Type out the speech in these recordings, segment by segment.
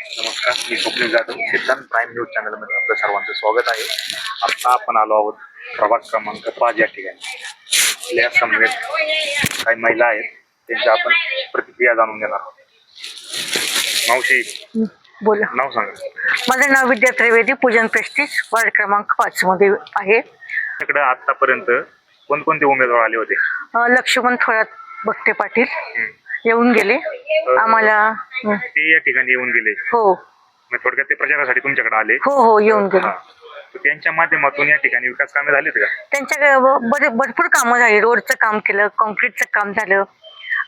नमस्कार मी स्वप्नील जाधव सिद्धांत prime news चॅनलमध्ये आपलं सर्वांचं स्वागत आहे. आता आपण आलो आहोत प्रभाग क्रमांक पाच या ठिकाणी. आपल्या समवेत काही महिला आहेत त्यांच्या आपण प्रतिक्रिया जाणून घेणार आहोत. मावशी बोला. नाव सांगा. माझं नाव विद्या त्रिवेदी पूजन प्रेस्टिज वार्ड क्रमांक पाच मध्ये आहे. आपल्याकडे आतापर्यंत कोणकोणते उमेदवार आले होते? अं, लक्ष्मण थोरात बगटे पाटील येऊन गेले. आम्हाला ते या ठिकाणी येऊन गेले. हो. मग थोडक्यात ते प्रचारासाठी तुमच्याकडे आले. हो हो येऊन गेले. हा. तर त्यांच्या माध्यमातून या ठिकाणी विकास कामे झालीत का? त्यांच्याकडे ब- बरे- भरपूर कामं झाली. रोडचं काम केलं कॉन्क्रीटचं काम झालं.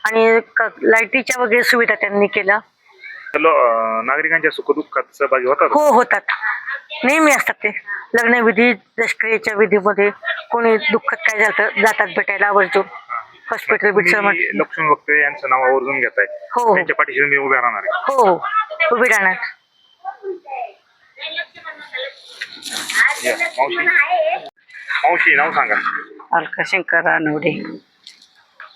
आणि क- लाईटीच्या वगैरे सुविधा त्यांनी केल्या. तर लो- अं, नागरिकांच्या सुखदुःखात सहभागी होतात? हो होतात. नेहमी असतात ते. लग्नविधी दशक्रियेच्या विधीमध्ये कोणी दुःखात काय जातात भेटायला आवर्जून. हॉस्पिटल बिटल लक्ष्मण वक्ते यांचं नाव आवर्जून घेताय हो हो. त्यांच्या पाठीशी तुम्ही उभ्या राहणार आहे. हो. हो उभी राहणार. या, मावशी. मावशी नाव सांगा. अलका शंकर अनवडे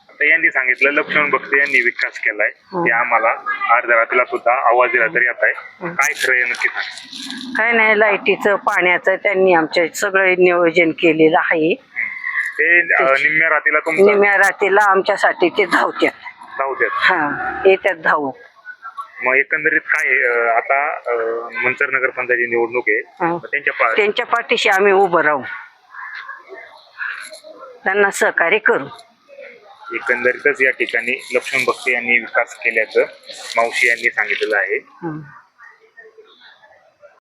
आता यांनी सांगितलं लक्ष्मण भक्ते यांनी विकास केलाय. हो. ते आम्हाला अर्ध्या रात्रीला सुद्धा आवाज दिला तरी येत आहे. काय खरं आहे नक्की सांग. काय नाही लाईटीचं पाण्याचं त्यांनी आमच्या सगळं नियोजन केलेलं आहे. ते अं, निम्म्या रात्रीला तुमचं? निम्या रात्रीला आमच्यासाठी ते धावतात धाव देत हा येतात धावू मग एकंदरीत काय आहे, अं, आता अं, मंचर नगर पंचायती निवडणूक आहे. हा. मग त्यांच्या पा- त्यांच्या पाठीशी आम्ही उभं राहू. त्यांना सहकार्य करू. एकंदरीतच या ठिकाणी लक्ष्मण भक्ते यांनी विकास केल्याचं मावशी यांनी सांगितलेलं आहे. हं.